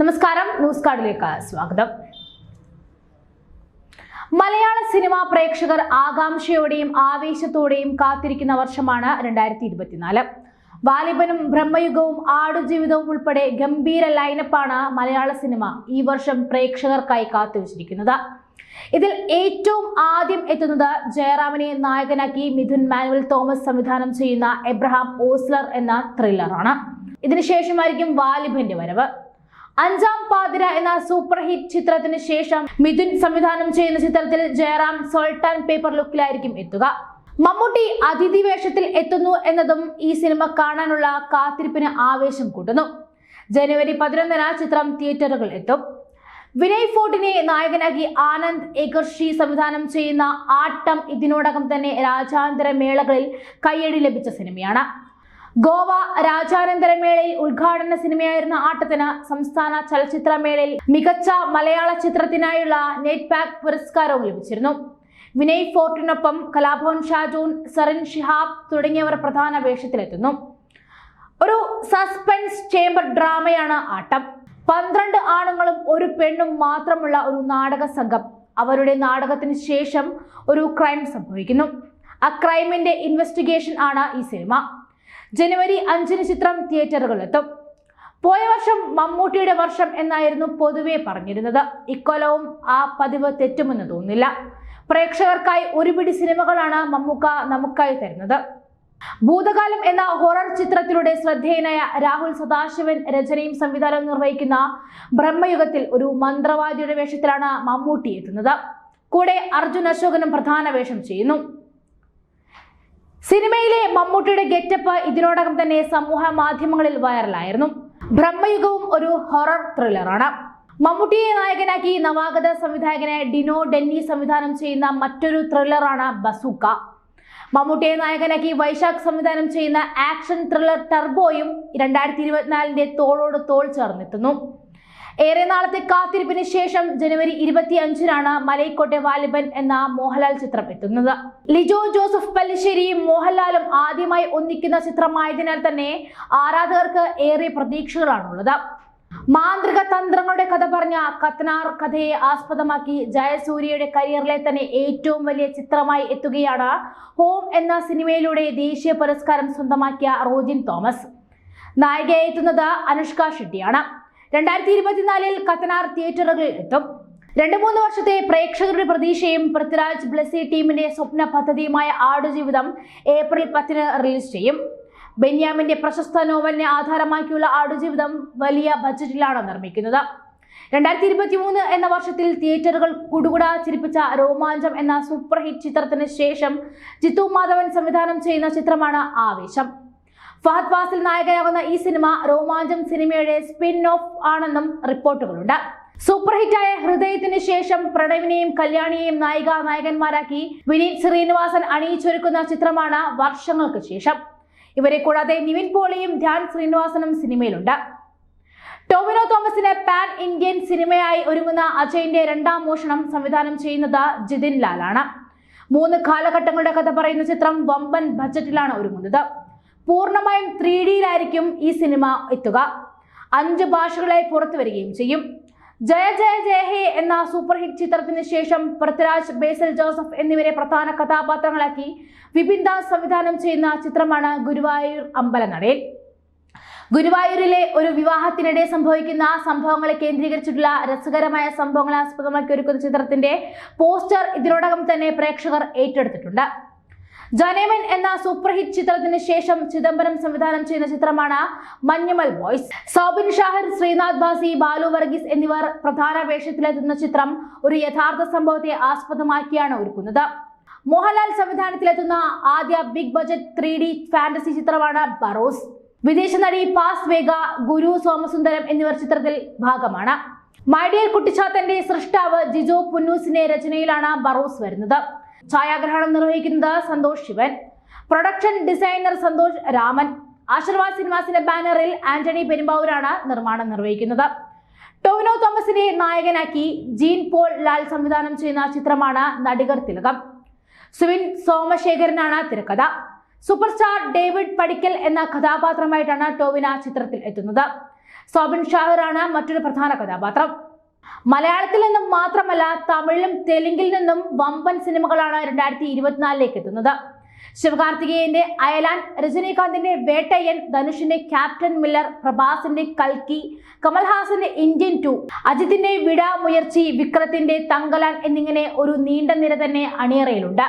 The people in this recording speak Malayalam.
നമസ്കാരം. ന്യൂസ് കാർഡിലേക്ക് സ്വാഗതം. മലയാള സിനിമാ പ്രേക്ഷകർ ആകാംക്ഷയോടെയും ആവേശത്തോടെയും കാത്തിരിക്കുന്ന വർഷമാണ് രണ്ടായിരത്തി ഇരുപത്തിനാല് വാലിബനും ബ്രഹ്മയുഗവും ആടുജീവിതവും ഉൾപ്പെടെ ഗംഭീര ലൈനപ്പാണ് മലയാള സിനിമ ഈ വർഷം പ്രേക്ഷകർക്കായി കാത്തുവച്ചിരിക്കുന്നത്. ഇതിൽ ഏറ്റവും ആദ്യം എത്തുന്നത് ജയറാമിനെ നായകനാക്കി മിഥുൻ മാനുവൽ തോമസ് സംവിധാനം ചെയ്യുന്ന എബ്രഹാം ഓസ്ലർ എന്ന ത്രില്ലറാണ് ഇതിനുശേഷമായിരിക്കും വാലിബന്റെ വരവ്. അഞ്ചാം പാതിര എന്ന സൂപ്പർ ഹിറ്റ് ചിത്രത്തിന് ശേഷം മിഥുൻ സംവിധാനം ചെയ്യുന്ന ചിത്രത്തിൽ ജയറാം സോൾട്ടാൻ പേപ്പർ ലുക്കിലായിരിക്കും എത്തുക. മമ്മൂട്ടി അതിഥി വേഷത്തിൽ എത്തുന്നു എന്നതും ഈ സിനിമ കാണാനുള്ള കാത്തിരിപ്പിന് ആവേശം കൂട്ടുന്നു. ജനുവരി പതിനൊന്നിന് ചിത്രം തിയേറ്ററുകൾ എത്തും. വിനയ് ഫോർട്ടിനെ നായകനാക്കി ആനന്ദ് ഏകർഷി സംവിധാനം ചെയ്യുന്ന ആട്ടം ഇതിനോടകം തന്നെ രാജ്യാന്തര മേളകളിൽ കയ്യടി ലഭിച്ച സിനിമയാണ് ഗോവ രാജാനന്തര മേളയിൽ ഉദ്ഘാടന സിനിമയായിരുന്ന ആട്ടത്തിന് സംസ്ഥാന ചലച്ചിത്രമേളയിൽ മികച്ച മലയാള ചിത്രത്തിനായുള്ള നെറ്റ് പാക്ക് പുരസ്കാരവും ലഭിച്ചിരുന്നു. വിനയ് ഫോർട്ടിനൊപ്പം കലാഭവൻ ഷാജൂൺ സറിൻ ഷിഹാബ് തുടങ്ങിയവർ പ്രധാന വേഷത്തിലെത്തുന്നു. ഒരു സസ്പെൻസ് ചേംബർ ഡ്രാമയാണ് ആട്ടം. പന്ത്രണ്ട് ആണുങ്ങളും ഒരു പെണ്ണും മാത്രമുള്ള ഒരു നാടക സംഘം. അവരുടെ നാടകത്തിന് ശേഷം ഒരു ക്രൈം സംഭവിക്കുന്നു. ആ ക്രൈമിന്റെ ഇൻവെസ്റ്റിഗേഷൻ ആണ് ഈ സിനിമ. ജനുവരി അഞ്ചിന് ചിത്രം തിയേറ്ററുകളിലെത്തും. പോയ വർഷം മമ്മൂട്ടിയുടെ വർഷം എന്നായിരുന്നു പൊതുവെ പറഞ്ഞിരുന്നത്. ഇക്കൊലവും ആ പതിവ് തെറ്റുമെന്ന് തോന്നുന്നില്ല പ്രേക്ഷകർക്കായി ഒരുപിടി സിനിമകളാണ് മമ്മൂക്ക നമുക്കായി തരുന്നത്. ഭൂതകാലം എന്ന ഹൊറർ ചിത്രത്തിലൂടെ ശ്രദ്ധേയനായ രാഹുൽ സദാശിവൻ രചനയും സംവിധാനവും നിർവഹിക്കുന്ന ബ്രഹ്മയുഗത്തിൽ ഒരു മന്ത്രവാദിയുടെ വേഷത്തിലാണ് മമ്മൂട്ടി എത്തുന്നത്. കൂടെ അർജുൻ അശോകനും പ്രധാന വേഷം ചെയ്യുന്നു. സിനിമയിലെ മമ്മൂട്ടിയുടെ ഗെറ്റപ്പ് ഇതിനോടകം തന്നെ സമൂഹ മാധ്യമങ്ങളിൽ വൈറലായിരുന്നു. ബ്രഹ്മയുഗവും ഒരു ഹൊറർ ത്രില്ലറാണ്. മമ്മൂട്ടിയെ നായകനാക്കി നവാഗത സംവിധായകനെ ഡിനോ ഡെന്നി സംവിധാനം ചെയ്യുന്ന മറ്റൊരു ത്രില്ലറാണ് ബസൂക്ക. മമ്മൂട്ടിയെ നായകനാക്കി വൈശാഖ് സംവിധാനം ചെയ്യുന്ന ആക്ഷൻ ത്രില്ലർ ടർബോയും രണ്ടായിരത്തി ഇരുപത്തിനാലിന്റെ തോളോട് തോൾ ചേർന്നെത്തുന്നു. ഏറെ നാളത്തെ കാത്തിരിപ്പിന് ശേഷം ജനുവരി ഇരുപത്തി അഞ്ചിനാണ് മലൈക്കോട്ടെ വാലിബൻ എന്ന മോഹൻലാൽ ചിത്രം എത്തുന്നത്. ലിജോ ജോസഫ് പല്ലിശ്ശേരിയും മോഹൻലാലും ആദ്യമായി ഒന്നിക്കുന്ന ചിത്രമായതിനാൽ തന്നെ ആരാധകർക്ക് ഏറെ പ്രതീക്ഷകളാണുള്ളത്. മാന്ത്രിക തന്ത്രങ്ങളുടെ കഥ പറഞ്ഞ കത്നാർ കഥയെ ആസ്പദമാക്കി ജയസൂര്യയുടെ കരിയറിലെ തന്നെ ഏറ്റവും വലിയ ചിത്രമായി എത്തുകയാണ് ഹോം എന്ന സിനിമയിലൂടെ ദേശീയ പുരസ്കാരം സ്വന്തമാക്കിയ റോജിൻ തോമസ്. നായികയെത്തുന്നത് അനുഷ്ക ഷെട്ടിയാണ്. രണ്ടായിരത്തി ഇരുപത്തിനാലിൽ കത്തനാർ തിയേറ്ററുകളിൽ എത്തും. രണ്ടു മൂന്ന് വർഷത്തെ പ്രേക്ഷകരുടെ പ്രതീക്ഷയും പൃഥ്വിരാജ് ബ്ലസി ടീമിന്റെ സ്വപ്ന പദ്ധതിയുമായ ആടുജീവിതം ഏപ്രിൽ പത്തിന് റിലീസ് ചെയ്യും. ബെന്യാമിന്റെ പ്രശസ്ത നോവലിനെ ആധാരമാക്കിയുള്ള ആടുജീവിതം വലിയ ബജറ്റിലാണ് നിർമ്മിക്കുന്നത്. രണ്ടായിരത്തി ഇരുപത്തി മൂന്ന് എന്ന വർഷത്തിൽ തിയേറ്ററുകൾ കുടുകുട ചിരിപ്പിച്ച രോമാഞ്ചം എന്ന സൂപ്പർ ഹിറ്റ് ചിത്രത്തിന് ശേഷം ജിത്തു മാധവൻ സംവിധാനം ചെയ്യുന്ന ചിത്രമാണ് ആവേശം. ഫഹദ് ഫാസിൽ നായകനാകുന്ന ഈ സിനിമ രോമാഞ്ചം സിനിമയുടെ സ്പിൻ ഓഫ് ആണെന്നും റിപ്പോർട്ടുകളുണ്ട്. സൂപ്പർ ഹിറ്റായ ഹൃദയത്തിന് ശേഷം പ്രണവിനെയും കല്യാണിയെയും നായിക നായകന്മാരാക്കി വിനീത് ശ്രീനിവാസൻ അണിയിച്ചൊരുക്കുന്ന ചിത്രമാണ് വർഷങ്ങൾക്ക് ശേഷം. ഇവരെ കൂടാതെ നിവിൻ പോളിയും ധ്യാൻ ശ്രീനിവാസനും സിനിമയിലുണ്ട്. ടോവിനോ തോമസിന് പാൻ ഇന്ത്യൻ സിനിമയായി ഒരുങ്ങുന്ന അജയന്റെ രണ്ടാം മോഷണം സംവിധാനം ചെയ്യുന്നത് ജിതിൻ ലാലാണ്. മൂന്ന് കാലഘട്ടങ്ങളുടെ കഥ പറയുന്ന ചിത്രം വമ്പൻ ബജറ്റിലാണ് ഒരുങ്ങുന്നത്. പൂർണമായും ത്രീ ഡിയിലായിരിക്കും ഈ സിനിമ എത്തുക. അഞ്ച് ഭാഷകളായി പുറത്തു വരികയും ചെയ്യും. ജയ ജയ ജയ ഹേ എന്ന സൂപ്പർ ഹിറ്റ് ചിത്രത്തിന് ശേഷം പൃഥ്വിരാജ് ബേസൽ ജോസഫ് എന്നിവരെ പ്രധാന കഥാപാത്രങ്ങളാക്കി വിപിൻ ദാസ് സംവിധാനം ചെയ്യുന്ന ചിത്രമാണ് ഗുരുവായൂർ അമ്പലനടയിൽ. ഗുരുവായൂരിലെ ഒരു വിവാഹത്തിനിടെ സംഭവിക്കുന്ന സംഭവങ്ങളെ കേന്ദ്രീകരിച്ചിട്ടുള്ള രസകരമായ സംഭവങ്ങളെ ആസ്പദമാക്കി ഒരുക്കുന്ന ചിത്രത്തിന്റെ പോസ്റ്റർ ഇതിനോടകം തന്നെ പ്രേക്ഷകർ ഏറ്റെടുത്തിട്ടുണ്ട്. ജനേമൻ എന്ന സൂപ്പർ ഹിറ്റ് ചിത്രത്തിന് ശേഷം ചിദംബരം സംവിധാനം ചെയ്യുന്ന ചിത്രമാണ് മഞ്ഞുമൽ ബോയ്സ് സൗബിൻ ഷാഹിർ ശ്രീനാഥ് ബാസി ബാലു വർഗീസ് എന്നിവർ പ്രധാന വേഷത്തിലെത്തുന്ന ചിത്രം ഒരു യഥാർത്ഥ സംഭവത്തെ ആസ്പദമാക്കിയാണ് ഒരുക്കുന്നത്. മോഹൻലാൽ സംവിധാനത്തിലെത്തുന്ന ആദ്യ big budget three D fantasy ചിത്രമാണ് ബറോസ്. വിദേശ നടി പാസ് വേഗ ഗുരു സോമസുന്ദരം എന്നിവർ ചിത്രത്തിൽ ഭാഗമാണ്. മൈഡിയർ കുട്ടിച്ചാത്തന്റെ സൃഷ്ടാവ് ജിജോ പുന്നൂസിന്റെ രചനയിലാണ് ബറോസ് വരുന്നത്. ഛായാഗ്രഹണം നിർവഹിക്കുന്നത് Santosh Shivan. Production designer Santosh Raman. Aashirvad സിനിമാസിന്റെ ബാനറിൽ ആന്റണി പെരുമ്പാവൂരാണ് നിർമ്മാണം നിർവഹിക്കുന്നത്. ടോവിനോ തോമസിനെ നായകനാക്കി ജീൻ പോൾ ലാൽ സംവിധാനം ചെയ്യുന്ന ചിത്രമാണ് നടികർ തിലകം. സുവിൻ സോമശേഖരനാണ് തിരക്കഥ. സൂപ്പർ സ്റ്റാർ ഡേവിഡ് പടിക്കൽ എന്ന കഥാപാത്രമായിട്ടാണ് ടോവിന ചിത്രത്തിൽ എത്തുന്നത്. സോബിൻ ഷാഹിറാണ് മറ്റൊരു പ്രധാന കഥാപാത്രം. മലയാളത്തിൽ നിന്നും മാത്രമല്ല തമിഴിലും തെലുങ്കിൽ നിന്നും വമ്പൻ സിനിമകളാണ് രണ്ടായിരത്തി ഇരുപത്തിനാലിലേക്ക് എത്തുന്നത്. ശിവകാർത്തികേയന്റെ അയലാൻ രജനീകാന്തിന്റെ വേട്ടയ്യൻ ധനുഷിന്റെ ക്യാപ്റ്റൻ മില്ലർ പ്രഭാസിന്റെ കൽക്കി കമൽഹാസന്റെ ഇന്ത്യൻ ടു അജിത്തിന്റെ വിടാമുയർച്ചി വിക്രത്തിന്റെ തങ്കലാൻ എന്നിങ്ങനെ ഒരു നീണ്ട നിര തന്നെ അണിയറയിലുണ്ട്.